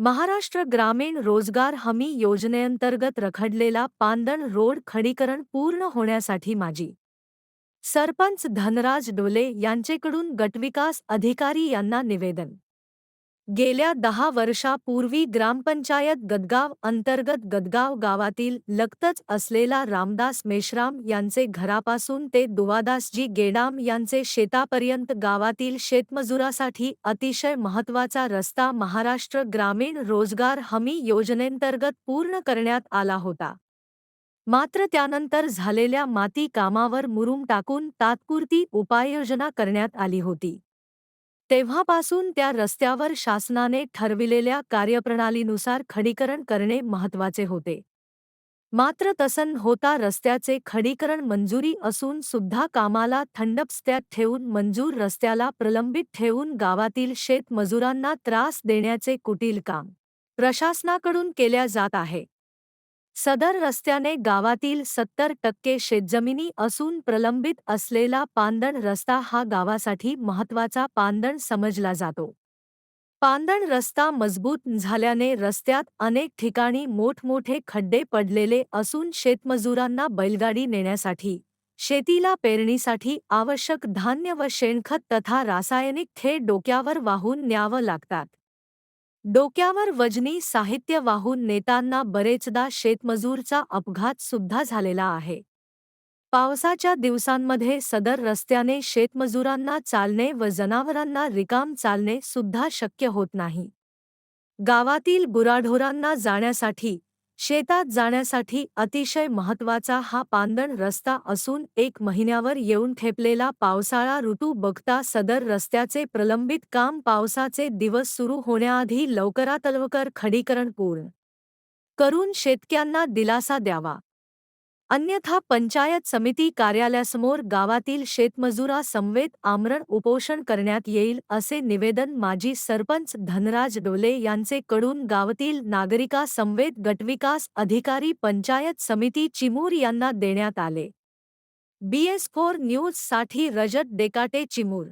महाराष्ट्र ग्रामीण रोजगार हमी योजनेअंतर्गत रखडलेला पांदण रोड खडीकरण पूर्ण होण्यासाठी माजी. सरपंच धनराज डोले यांचेकडून गटविकास अधिकारी यांना निवेदन. गेल्या दहा वर्षापूर्वी ग्रामपंचायत गदगाव अंतर्गत गदगाव गावातील लगतच असलेला रामदास मेश्राम यांचे घरापासून ते दुवादासजी गेडाम यांचे शेतापर्यंत गावातील शेतमजुरासाठी अतिशय महत्त्वाचा रस्ता महाराष्ट्र ग्रामीण रोजगार हमी योजनेंतर्गत पूर्ण करण्यात आला होता. मात्र त्यानंतर झालेल्या माती कामावर मुरुम टाकून तात्पुरती उपाययोजना करण्यात आली होती. तेव्हापासून त्या रस्त्यावर शासनाने ठरविलेल्या कार्यप्रणालीनुसार खडीकरण करणे महत्त्वाचे होते. मात्र तसं होता रस्त्याचे खडीकरण मंजुरी असून सुद्धा कामाला थंडपस्त्यात ठेवून मंजूर रस्त्याला प्रलंबित ठेवून गावातील शेतमजुरांना त्रास देण्याचे कुटील काम प्रशासनाकडून केल्या जात आहे. सदर रस्त्याने गावातील सत्तर टक्के शेतजमिनी असून प्रलंबित असलेला पांदण रस्ता हा गावासाठी महत्त्वाचा पांदण समजला जातो. पांदण रस्ता मजबूत झाल्याने रस्त्यात अनेक ठिकाणी मोठमोठे खड्डे पडलेले असून शेतमजुरांना बैलगाडी नेण्यासाठी शेतीला पेरणीसाठी आवश्यक धान्य व शेणखत तथा रासायनिक थेट डोक्यावर वाहून न्यावं लागतात. डोक्यावर वजनी साहित्य वाहून नेताना बरेचदा शेतमजूरचा अपघात सुद्धा झालेला आहे. पावसाच्या दिवसांमध्ये सदर रस्त्याने शेतमजुरांना चालणे व जनावरांना रिकाम चालणे सुद्धा शक्य होत नाही. गावातील गुराढोरांना जाण्यासाठी शेतात जाण्यासाठी अतिशय महत्त्वाचा हा पांदण रस्ता असून एक महिन्यावर येऊन ठेपलेला पावसाळा ऋतू बघता सदर रस्त्याचे प्रलंबित काम पावसाचे दिवस सुरू होण्याआधी लवकरात लवकर खडीकरण पूर्ण करून शेतक्यांना दिलासा द्यावा. अन्यथा पंचायत समिती कार्यालयासमोर गावातील शेतमजुरा समवेत आमरण उपोषण करण्यात येईल असे निवेदन माजी सरपंच धनराज डोले यांचे कडून गावातील नागरिका समवेत गटविकास अधिकारी पंचायत समिती चिमूर यांना देण्यात आले. बीएस फोर न्यूजसाठी रजत डेकाटे चिमूर.